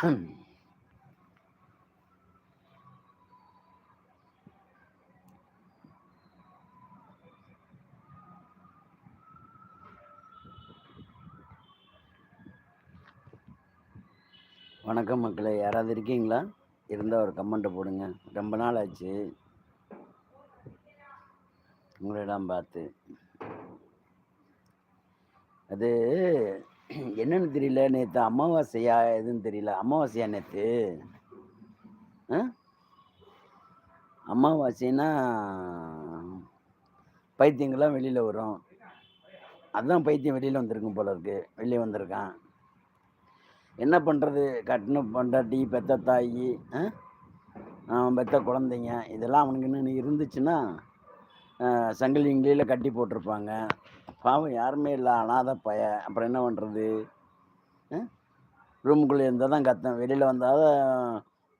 வணக்கம் மக்களே யாராவது இருக்கீங்களா? இருந்தால் ஒரு கமெண்ட்டை போடுங்க. ரொம்ப நாள் ஆச்சு. உங்களிடம் பார்த்து. அது என்னன்னு தெரியல நேற்று அமாவாசையா எதுன்னு தெரியல. அமாவாசையா நேற்று அமாவாசைன்னா பைத்தியங்கள்லாம் வெளியில் வரும். அதுதான் பைத்தியம் வெளியில் வந்திருக்கும் போல இருக்கு. வெளியே வந்திருக்கான். என்ன பண்ணுறது கட்டின பொண்டாட்டி பெத்த தாய் பெத்த குழந்தைங்க இதெல்லாம் அவனுக்கு இன்னும் இருந்துச்சுன்னா சங்கிலி இங்கிலியில் கட்டி போட்டிருப்பாங்க. பாவம் யாருமே இல்லை. அனாத பய. அப்புறம் என்ன பண்ணுறது ரூமுக்குள்ளே இருந்தால் தான் கத்தேன் வெளியில் வந்தால்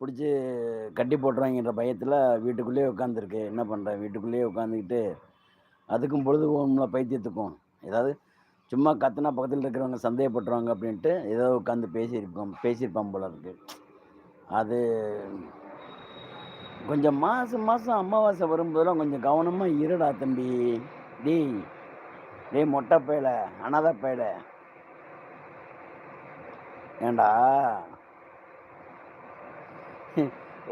பிடிச்சி கட்டி போட்டுருவாங்கிற பயத்தில் வீட்டுக்குள்ளேயே உட்காந்துருக்கு என்ன பண்ணுறேன் வீட்டுக்குள்ளேயே உட்காந்துக்கிட்டு அதுக்கும் பொழுது போகணும்ல பைத்தியத்துக்கும். ஏதாவது சும்மா கத்துனா பக்கத்தில் இருக்கிறவங்க சந்தேகப்பட்டுருவாங்க அப்படின்ட்டு ஏதோ உட்காந்து பேசியிருப்போம் பேசியிருப்பான் போல இருக்கு. அது கொஞ்சம் மாதம் மாதம் அமாவாசை வரும்போதெல்லாம் கொஞ்சம் கவனமாக இருடா தம்பி. டேய் டேய் மொட்டை பயில அனாத பயில. ஏண்டா?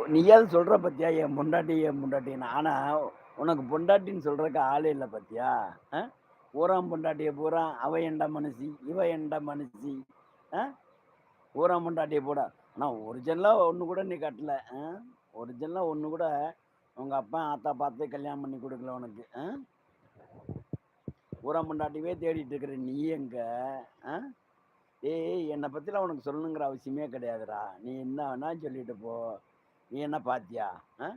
நீயாவது சொல்கிற பத்தியா? என் பொண்டாட்டி என் பொண்டாட்டின்னு ஆனால் உனக்கு பொண்டாட்டின்னு சொல்கிறதுக்கு ஆளே இல்லை பத்தியா? ஆ? ஊராம் பொண்டாட்டியை பூரா அவ எண்ட மனுஷி இவ எண்ட மனுஷி. ஆ? ஊராம் பொண்டாட்டியை போட. ஆனால் ஒரிஜினலாக ஒன்று கூட நீ கட்டல. ஒரிஜினலாக ஒன்று கூட உங்கள் அப்பா ஆத்தா பார்த்து கல்யாணம் பண்ணி கொடுக்கல உனக்கு. ஆ தேடிட்டு இருக்கிற நீ எங்க? ஆ? ஏய் என்னை பற்றிலாம் உனக்கு சொல்லணுங்கிற அவசியமே கிடையாதுடா. நீ என்ன வேணா சொல்லிட்டு போ. நீ என்ன பாத்தியா? ஆ?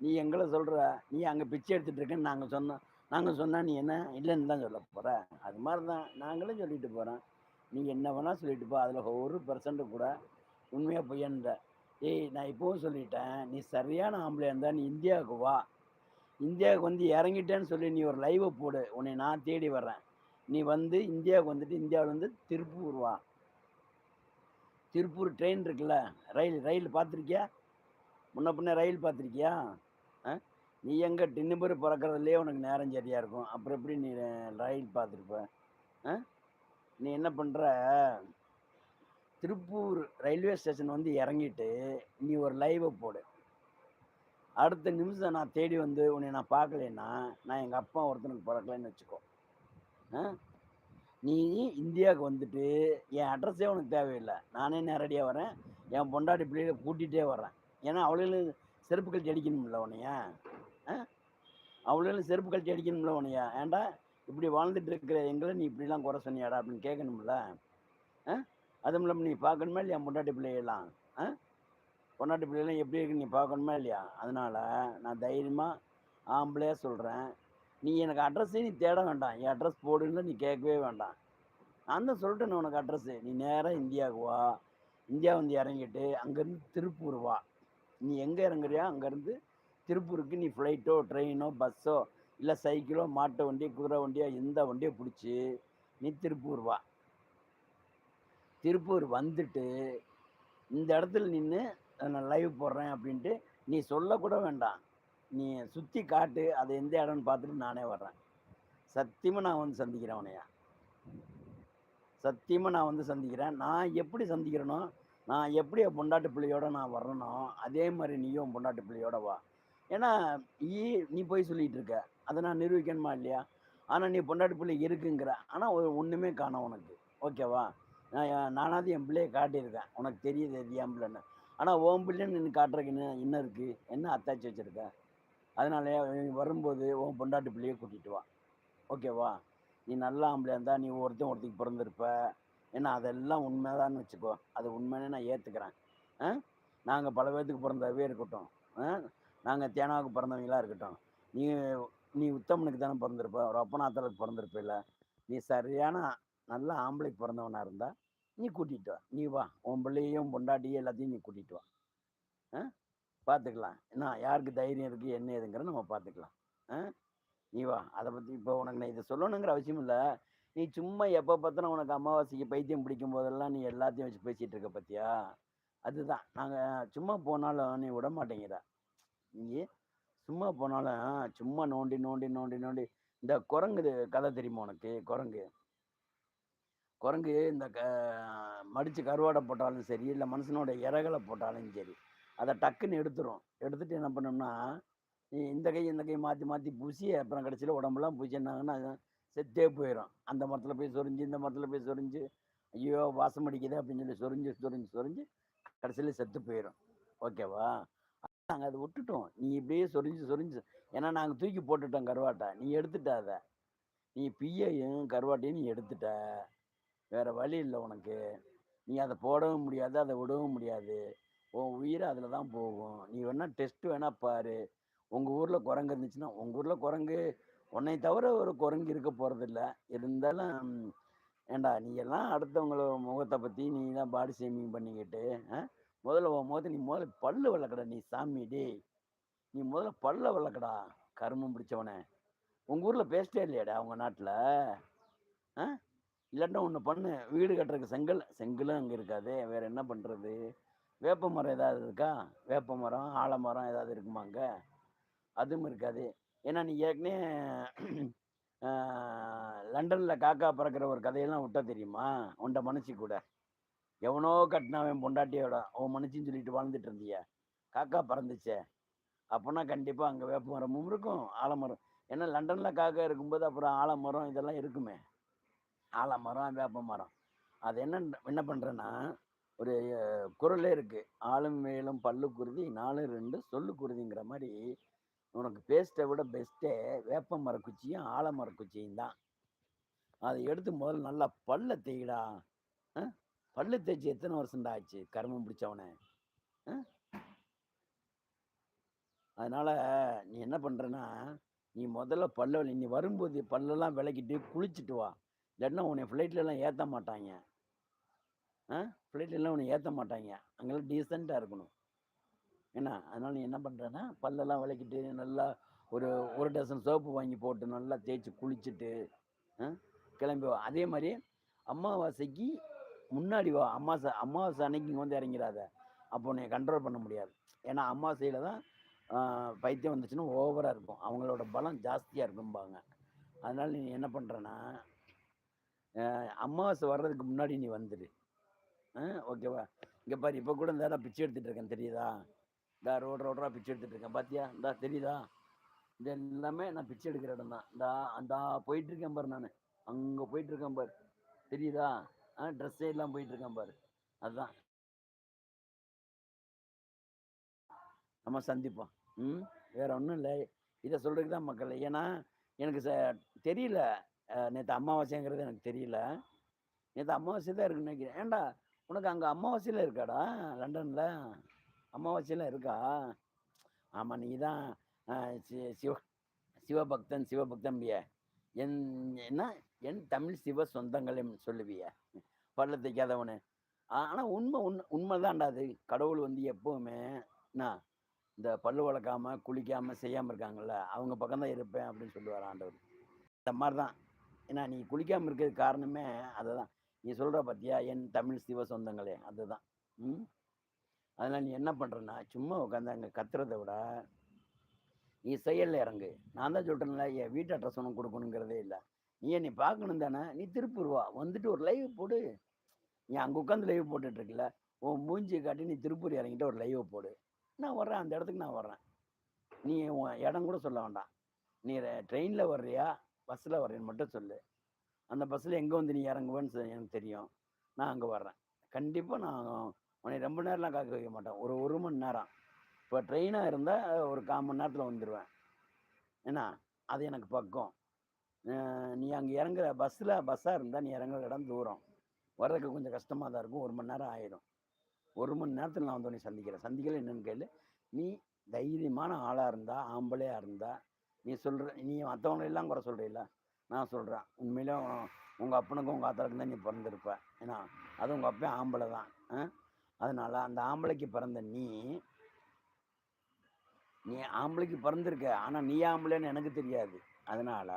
நீ எங்களை சொல்கிற நீ அங்கே பிச்சை எடுத்துட்டு இருக்கேன்னு நாங்கள் சொன்னோம். நாங்கள் சொன்னால் நீ என்ன? இல்லைன்னு தான் சொல்ல போகிற அது மாதிரி தான் நாங்களும் சொல்லிட்டு போகிறோம் நீ என்ன வேணால் சொல்லிட்டு போ. அதில் ஒரு பர்சன்ட் கூட உண்மையாக பொய்யன்ற ஏய் நான் இப்போவும் சொல்லிட்டேன். நீ சரியான ஆம்பளையாக இருந்தால் நீ இந்தியாவுக்கு வா. இந்தியாவுக்கு வந்து இறங்கிட்டேன்னு சொல்லி நீ ஒரு லைவை போடு. உன்னை நான் தேடி வர்றேன். நீ வந்து இந்தியாவுக்கு வந்துட்டு இந்தியாவில் வந்து திருப்பூர் வா. திருப்பூர் ட்ரெயின் இருக்குல்ல ரயில் ரயில் பார்த்துருக்கியா? முன்ன பின்ன ரயில் பார்த்துருக்கியா? ஆ? நீ எங்கே டின்னுபர் பிறக்கிறதுலே உனக்கு நேரம் சரியாக இருக்கும். அப்புறம் எப்படி நீ ரயில் பார்த்துருப்ப? ஆ? நீ என்ன பண்ணுற திருப்பூர் ரயில்வே ஸ்டேஷன் வந்து இறங்கிட்டு நீ ஒரு லைவை போடு. அடுத்த நிமிஷம் நான் தேடி வந்து உன்னை நான் பார்க்கலன்னா நான் எங்கள் அப்பா ஒருத்தனுக்கு பிறக்கலைன்னு வச்சுக்கோ. ஆ? நீ இந்தியாவுக்கு வந்துட்டு என் அட்ரஸே உனக்கு தேவையில்லை. நானே நேரடியாக வரேன். என் பொண்டாட்டி பிள்ளைகளை கூட்டிகிட்டே வரேன் ஏன்னா அவளையிலும் செருப்பு கழிச்சு அடிக்கணும்ல உன்னைய? அவளும் செருப்பு கழிச்சு அடிக்கணும்ல உனையா ஏன்டா இப்படி வாழ்ந்துட்டு இருக்கிற எங்களை நீ இப்படிலாம் குறை சொன்னியாடா அப்படின்னு கேட்கணும்ல? ஆ? அதுவும் இல்லாமல் நீ பார்க்கணுமா என் பொண்டாட்டி பிள்ளையெல்லாம் ஆ? பொன்னாட்டு பிள்ளைலாம் எப்படி இருக்கு நீ பார்க்கணுமா இல்லையா? அதனால் நான் தைரியமாக ஆம்பளையாக சொல்கிறேன் நீ எனக்கு அட்ரஸே நீ தேட வேண்டாம். என் அட்ரஸ் போடுன்னு நீ கேட்கவே வேண்டாம். நான் தான் சொல்லிட்டேன் உனக்கு அட்ரஸ்ஸு நீ நேராக இந்தியாவுக்கு வா. இந்தியா வந்து இறங்கிட்டு அங்கேருந்து திருப்பூர் வா. நீ எங்கே இறங்குறியா அங்கேருந்து திருப்பூருக்கு நீ ஃப்ளைட்டோ ட்ரெயினோ பஸ்ஸோ இல்லை சைக்கிளோ மாட்டு வண்டி குதிரை வண்டியோ எந்த வண்டியோ பிடிச்சி நீ திருப்பூர் வா. திருப்பூர் வந்துட்டு இந்த இடத்துல நின்று நான் லைவ் போடுறேன் அப்படின்ட்டு நீ சொல்லக்கூட வேண்டாம். நீ சுற்றி காட்டு அது எந்த இடம்னு பார்த்துட்டு நானே வர்றேன். சத்தியமாக நான் வந்து சந்திக்கிறேன் உனையா சத்தியமாக நான் வந்து சந்திக்கிறேன். நான் எப்படி சந்திக்கிறேனோ நான் எப்படி என் பொண்டாட்டு பிள்ளையோட நான் வரணும் அதே மாதிரி நீயும் பொண்டாட்டு பிள்ளையோட வா. ஏன்னா ஈ நீ போய் சொல்லிகிட்டு இருக்க. அதை நான் நிரூபிக்கணுமா இல்லையா? ஆனால் நீ பொண்டாட்டு பிள்ளை இருக்குங்கிற. ஆனால் ஒன்றுமே காணும் உனக்கு. ஓகேவா? நான் நானாவது என் பிள்ளையை காட்டியிருக்கேன். உனக்கு தெரியுது தெரியாமலன்னு ஆனால் ஓம் பிள்ளைன்னு நின்று காட்டுறதுக்கு என்ன என்ன இருக்குது என்ன அத்தாச்சி வச்சுருக்க? அதனால வரும்போது உன் பொண்டாட்டு பிள்ளையை கூட்டிகிட்டு வா. ஓகேவா நீ நல்ல ஆம்பளையாக இருந்தால் நீ ஒருத்தன் ஒருத்திக்கு பிறந்திருப்ப. ஏன்னா அதெல்லாம் உண்மைதான்னு வச்சுக்கோ. அது உண்மைன்னு நான் ஏற்றுக்கிறேன் ஆ? நாங்கள் பல பேர்த்துக்கு பிறந்தவே இருக்கட்டும். ஆ? நாங்கள் தேனாவுக்கு பிறந்தவங்களாக இருக்கட்டும். நீ நீ உத்தமனுக்கு தானே பிறந்திருப்ப. ஒரு அப்பனாத்தலுக்கு பிறந்திருப்பில்ல நீ சரியான நல்ல ஆம்பளைக்கு பிறந்தவனாக இருந்தால் நீ கூட்டிகிட்டு வா. நீ வா. உன் பிள்ளையும் பொண்டாட்டியும் எல்லாத்தையும் நீ கூட்டிகிட்டு வா. ஆ? பார்த்துக்கலாம் என்ன யாருக்கு தைரியம் இருக்குது என்ன ஏதுங்கிற நம்ம பார்த்துக்கலாம் ஆ? நீ வா. அதை பற்றி இப்போ உனக்கு நான் இதை சொல்லணுங்கிற அவசியம் இல்லை. நீ சும்மா எப்போ பார்த்தாலும் உனக்கு அமாவாசைக்கு பைத்தியம் பிடிக்கும் போதெல்லாம் நீ எல்லாத்தையும் வச்சு பேசிகிட்டு இருக்க பத்தியா? அதுதான். நாங்கள் சும்மா போனாலும் நீ விட மாட்டேங்கிற. நீ சும்மா போனாலும் சும்மா நோண்டி, நோண்டி, நோண்டி, நோண்டி. இந்த குரங்கு கதை தெரியுமா உனக்கு? குரங்கு. குரங்கு இந்த க மடித்து கருவாடை போட்டாலும் சரி, இல்லை மனுஷனோட இறகலை போட்டாலும் சரி, அதை டக்குன்னு எடுத்துரும். எடுத்துட்டு என்ன பண்ணும்னா, இந்த கை, இந்த கை மாற்றி மாற்றி பூசி, அப்புறம் கடைசியில் உடம்புலாம் பூசி செத்தே போயிடும் அந்த மரத்தில் போய் சொரிஞ்சு, இந்த மரத்தில் போய் சொரிஞ்சு, ஐயோ! வாசம் அடிக்குது அப்படின்னு சொல்லி சொரிஞ்சு, சொரிஞ்சு, சொரிஞ்சு கடைசியில் செத்து போயிடும் ஓகேவா? நாங்கள் அதை விட்டுட்டோம். நீ இப்படியே சொரிஞ்சு, சொரிஞ்சு ஏன்னா நாங்கள் தூக்கி போட்டுட்டோம் கருவாட்டை நீ எடுத்துட்ட அதை நீ பியையும் கருவாட்டையும் நீ எடுத்துட்ட. வேற வழி இல்லை உனக்கு. நீ அதை போடவும் முடியாது, அதை விடவும் முடியாது. உன் உயிர் அதில் தான் போகும். நீ வேணால் டெஸ்ட் வேணால் பாரு. உங்கள் ஊரில் குரங்கு இருந்துச்சுன்னா உங்கள் ஊரில் குரங்கு உன்னைய தவிர ஒரு குரங்கு இருக்க போகிறதில்ல இருந்தாலும் ஏண்டா நீ எல்லாம் அடுத்தவங்கள முகத்தை பற்றி நீ தான் பாடி ஷேமிங் பண்ணிக்கிட்டு, முதல்ல உன் முகத்தை நீ முதல்ல பல்லு வளர்க்கடா நீ சாமி டேய்! நீ முதல்ல பல்ல வளர்க்கடா கருமம் பிடிச்சவனே! உங்கள் ஊரில் பேஸ்ட்டே இல்லையாடா உங்கள் நாட்டில் ஆ இல்லாட்டா ஒன்று பண்ணு. வீடு கட்டுறதுக்கு செங்கல் செங்கலும் அங்கே இருக்காது வேறு என்ன பண்ணுறது வேப்ப மரம் ஏதாவது இருக்கா? வேப்ப மரம், ஆலமரம் ஏதாவது இருக்குமா அங்கே அதுவும் இருக்காது. ஏன்னா நீ ஏற்கனவே லண்டனில் காக்கா பறக்கிற ஒரு கதையெல்லாம் விட்டா தெரியுமா? உன்ட மனுஷி கூட. எவனோ கட்டுனவன் பொண்டாட்டியோட உன் மனுஷின்னு சொல்லிட்டு வாழ்ந்துட்டு இருந்தியா காக்கா பறந்துச்சே! அப்போனா கண்டிப்பாக அங்கே வேப்ப மரமும் இருக்கும், ஆலமரம் ஏன்னா லண்டனில் காக்கா இருக்கும்போது அப்புறம் ஆலமரம் இதெல்லாம் இருக்குமே. ஆலமரம், வேப்ப மரம். அது என்ன என்ன பண்ணுறேன்னா ஒரு குரலே இருக்குது ஆளும் மேலும் பல்லு குருதி நாலு ரெண்டு சொல்லு குருதிங்கிற மாதிரி உனக்கு பேஸ்ட்டை விட பெஸ்ட்டே வேப்ப மரக்குச்சியும் ஆலமர குச்சியும் தான். அதை எடுத்து முதல்ல நல்லா பல்ல தேய்டா. பல்லு தேய்ச்சி எத்தனை வருஷம்டா ஆச்சு? கர்மம் பிடிச்சவனே! அதனால் நீ என்ன பண்ணுறன்னா நீ முதல்ல பல்ல நீ வரும்போது பல்லெல்லாம் விளக்கிட்டு குளிச்சுட்டு வா. இல்லாட்டினா உன்னை ஃப்ளைட்லலாம் ஏற்ற மாட்டாங்க ஆ ஃப்ளைட்லலாம் உன்னை ஏற்ற மாட்டாங்க அங்கெல்லாம் டீசெண்டாக இருக்கணும். என்ன? அதனால் நீ என்ன பண்ணுறேன்னா பல்லெல்லாம் விளக்கிட்டு நல்லா ஒரு ஒரு டசன் சோப்பு வாங்கி போட்டு நல்லா தேய்ச்சி குளிச்சுட்டு, கிளம்பி வா. அதே மாதிரி அமாவாசைக்கு முன்னாடி வா. அமாவாசை அமாவாசை அன்னைக்கு இங்கே வந்து இறங்கிறாத. அப்போ உன்னைய கண்ட்ரோல் பண்ண முடியாது. ஏன்னா அமாவாசையில் தான் பைத்தியம் வந்துச்சுன்னா ஓவராக இருக்கும். அவங்களோட பலம் ஜாஸ்தியாக இருக்கும்பாங்க. அதனால் நீ என்ன பண்ணுறேன்னா அமாவாசை வர்றதுக்கு முன்னாடி நீ வந்துரு. ஓகேவா? இங்கே பாரு இப்போ கூட இந்த பிச்சை எடுத்துகிட்டு இருக்கேன் தெரியுதா? இந்த ரோடு ரோடராக பிச்சை எடுத்துட்டு இருக்கேன். பாத்தியா? இந்தா தெரியுதா? இது எல்லாமே நான் பிச்சை எடுக்கிற இடம் தான். இந்தா அந்த போயிட்டுருக்கேன் பாரு நான் அங்கே போயிட்டுருக்கேன் பாரு. தெரியுதா? ஆ ட்ரெஸ்ஸே எல்லாம் போயிட்டுருக்கேன் பாரு. அதுதான் நம்ம சந்திப்போம். ம். வேற ஒன்றும் இல்லை இதை சொல்கிறதுக்கு தான் மக்கள் ஏன்னா, எனக்கு ச தெரியல. நேற்று அமாவாசைங்கிறது எனக்கு தெரியல. நேற்று அமாவாசை தான் இருக்குன்னு நினைக்கிறேன் ஏன்டா உனக்கு அங்கே அமாவாசையில் இருக்காடா? லண்டனில் அமாவாசையில் இருக்கா? ஆமாம் நீ தான் சி சிவ சிவபக்தன் சிவபக்தம்பிய என் என்ன? என் தமிழ் சிவ சொந்தங்களேன்னு சொல்லுவிய. பல்ல தைக்காதவனு ஆனால் உண்மை உண்மை உண் தான்டா அது. கடவுள் வந்து எப்போவுமே நான் இந்த பல்லு வளர்க்காமல் குளிக்காமல் செய்யாமல் இருக்காங்கல்ல, அவங்க பக்கம்தான் இருப்பேன் அப்படின்னு சொல்லுவார் ஆண்டவர். இந்த மாதிரி தான். ஏன்னா நீ குளிக்காமல் இருக்கிறதுக்கு காரணமே அதுதான். நீ சொல்கிற பார்த்தியா என் தமிழ் சிவ சொந்தங்களே! அதுதான். ம். அதனால் நீ என்ன பண்ணுறன்னா சும்மா உட்காந்து அங்கே கத்துறத விட, நீ செயலில் இறங்கு. நான் தான் சொல்றேன்ல, என் வீட்டு அட்ரஸ் ஒன்றும் கொடுக்கணுங்கிறதே இல்லை நீ என்னைய பார்க்கணும் தானே! நீ திருப்பூர் வா. வந்துட்டு ஒரு லைவ் போடு. நீ அங்கே உட்காந்து லைவ் போட்டுட்ருக்கல உன் மூஞ்சி காட்டி நீ திருப்பூர் இறங்கிட்டு ஒரு லைவ் போடு. நான் வர்றேன். அந்த இடத்துக்கு நான் வர்றேன். நீ உன் இடம் கூட சொல்ல வேண்டாம். நீ ட்ரெயினில் வர்றியா? பஸ்ஸில் வர்றியான்னு மட்டும் சொல்லு. அந்த பஸ்ஸில் எங்கே வந்து நீ இறங்குவேன்னு எனக்கு தெரியும். நான் அங்கே வர்றேன். கண்டிப்பாக நான் உன்னை ரொம்ப நேரம்லாம் காக்க வைக்க மாட்டேன். ஒரு ஒரு மணி நேரம். இப்போ ட்ரெயினாக இருந்தால் ஒரு 1/4 மணி நேரத்தில் வந்துருவேன். என்ன? அது எனக்கு பக்கம். நீ அங்கே இறங்குற பஸ்ஸில் பஸ்ஸாக இருந்தால் நீ இறங்குற இடம் தூரம். வர்றதுக்கு கொஞ்சம் கஷ்டமாக தான் இருக்கும். ஒரு மணி நேரம் ஆயிடும் ஒரு மணி நேரத்தில் நான் வந்து உன்னை சந்திக்கிறேன். சந்திக்கல என்னென்னு கேளு. நீ தைரியமான ஆளாக இருந்தால் ஆம்பளையாக இருந்தால் நீ சொல்ற நீ மத்தவங்கள எல்லாம் குறை சொல்கிறீல்ல நான் சொல்கிறேன் உண்மையிலே உங்கள் அப்பனுக்கும், உங்கள் ஆத்தாளுக்கும் தான் நீ பிறந்திருப்ப ஏன்னா, அதுவும் உங்கள் அப்பே ஆம்பளை தான். அதனால் அந்த ஆம்பளைக்கு பிறந்த நீ நீ ஆம்பளைக்கு பிறந்திருக்க. ஆனால் நீ ஆம்பளைன்னு எனக்கு தெரியாது. அதனால்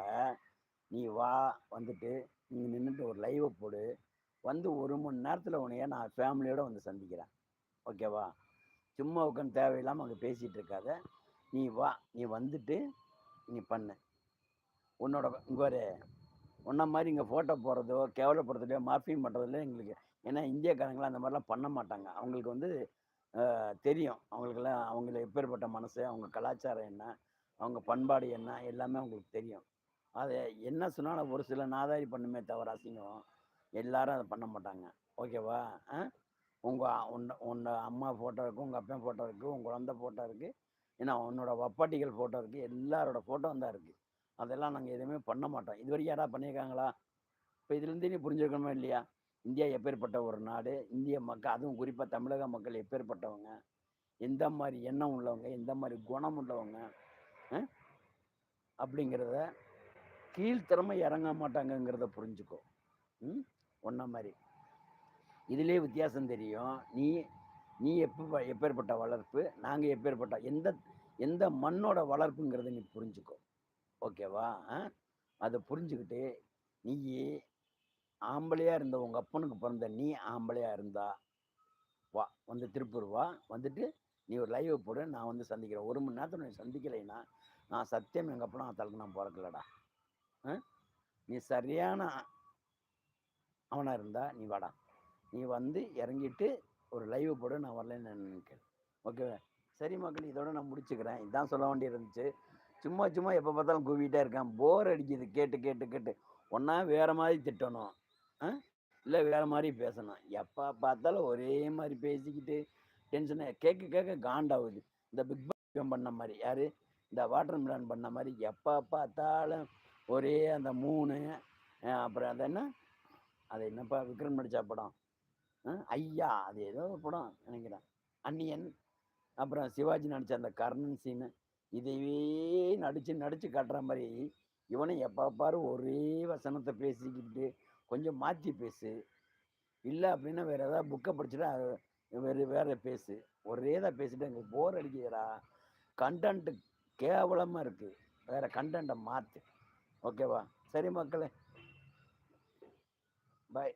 நீ வா. வந்துட்டு நீ நின்றுட்டு ஒரு லைவை போடு. வந்து ஒரு மணி நேரத்தில் உன்னைய நான் ஃபேமிலியோடு வந்து சந்திக்கிறேன். ஓகேவா சும்மா உட்காந்து தேவையில்லாமல் அங்கே பேசிகிட்டு இருக்காத நீ வா நீ வந்துட்டு நீ பண்ணு. உன்னோட இங்கே ஒரு உன்ன மாதிரி இங்கே ஃபோட்டோ போடுறதோ கேவலப்படுறதுலையோ மார்ஃபிங் பண்ணுறதுல எங்களுக்கு. ஏன்னா இந்தியக்காரங்களாம் அந்த மாதிரிலாம் பண்ண மாட்டாங்க. அவங்களுக்கு வந்து தெரியும். அவங்களுக்கெல்லாம் அவங்கள எப்பேற்பட்ட மனசு அவங்க கலாச்சாரம் என்ன அவங்க பண்பாடு என்ன எல்லாமே அவங்களுக்கு தெரியும். அது என்ன சொன்னாலும் ஒரு சில நாதாரி பண்ணுமே தவிர அசிங்கம். எல்லாரும் அதை பண்ண மாட்டாங்க. ஓகேவா? ஆ உங்கள் உன்ன உன்னை அம்மா ஃபோட்டோ இருக்குது உங்கள் அப்பா ஃபோட்டோ இருக்குது உங்கள் குழந்த ஃபோட்டோ இருக்குது ஏன்னா உன்னோட வப்பாட்டிகள் ஃபோட்டோ இருக்குது எல்லாரோட ஃபோட்டோ தான் இருக்குது அதெல்லாம் நாங்கள் எதுவுமே பண்ண மாட்டோம். இது வரைக்கும் யாராவது பண்ணியிருக்காங்களா? இப்போ இதுலேருந்தே நீ புரிஞ்சுக்கணுமா இல்லையா? இந்தியா எப்பேற்பட்ட ஒரு நாடு? இந்திய மக்கள் அதுவும் குறிப்பாக தமிழக மக்கள் எப்பேற்பட்டவங்க எந்த மாதிரி எண்ணம் உள்ளவங்க? எந்த மாதிரி குணம் உள்ளவங்க? அப்படிங்கிறத கீழ்த்திறமை இறங்க மாட்டாங்கங்கிறத புரிஞ்சுக்கோ. ம்? ஒன்ன மாதிரி. இதுலேயே வித்தியாசம் தெரியும். நீ நீ எப்போ எப்பேற்பட்ட வளர்ப்பு நாங்கள் எப்பேற்பட்ட எந்த எந்த மண்ணோட வளர்ப்புங்கிறத நீ புரிஞ்சுக்கோ. ஓகேவா? ஆ? அதை புரிஞ்சுக்கிட்டு நீ ஆம்பளையாக இருந்த உங்கள் அப்பனுக்கு பிறந்த நீ ஆம்பளையாக இருந்தா வா வந்து திருப்பூர் வா வந்துட்டு நீ ஒரு லைவ் போடு நான் வந்து சந்திக்கிறேன். ஒரு மணி நேரத்தில் நீ சந்திக்கலைன்னா நான் சத்தியம் எங்கள் அப்பனா தலக்கு நான் பிறக்கலடா. ஆ? நீ சரியான அவனாக இருந்தா நீ வாடா. நீ வந்து இறங்கிட்டு ஒரு லைவ் போட நான் வரலன்னு நான் நினைக்கிறேன். ஓகேவா சரி மக்கள் இதோட நான் முடிச்சுக்கிறேன். இதான் சொல்ல வேண்டி இருந்துச்சு சும்மா சும்மா எப்போ பார்த்தாலும் கூவிட்டே இருக்கேன். போர் அடிக்குது. கேட்டு கேட்டு கேட்டு. ஒன்றா வேறு மாதிரி திட்டணும். ஆ? இல்லை வேற மாதிரி பேசணும். எப்போ பார்த்தாலும் ஒரே மாதிரி பேசிக்கிட்டு டென்ஷனை கேட்க கேட்க காண்டாகுது. இந்த பிக் பாஸ் பண்ண மாதிரி. யார்? இந்த வாட்டர் மிலான் பண்ண மாதிரி. எப்போ பார்த்தாலும் ஒரே அந்த மூணு அப்புறம் அது என்ன? அது என்னப்பா விக்ரம் நடிச்சா படம்? ஐயா அது ஏதோ ஒரு படம் நினைக்கிறேன். அன்னியன் அப்புறம் சிவாஜி நடித்த அந்த கர்ணன் சீனு இதையே நடித்து நடித்து காட்டுற மாதிரி இவனும் எப்போ பாரு ஒரே வசனத்தை பேசிக்கிட்டு கொஞ்சம் மாற்றி பேசு. இல்லை அப்படின்னா வேறு ஏதாவது புக்கை படிச்சுட்டா வேறு வேற பேசு. ஒரே தான் பேசிட்டு எங்களுக்கு போர் அடிக்கிறா கண்டென்ட்டு கேவலமாக இருக்குது வேறு கண்டென்ட்டை மாற்று ஓகேவா சரி மக்களே. பாய்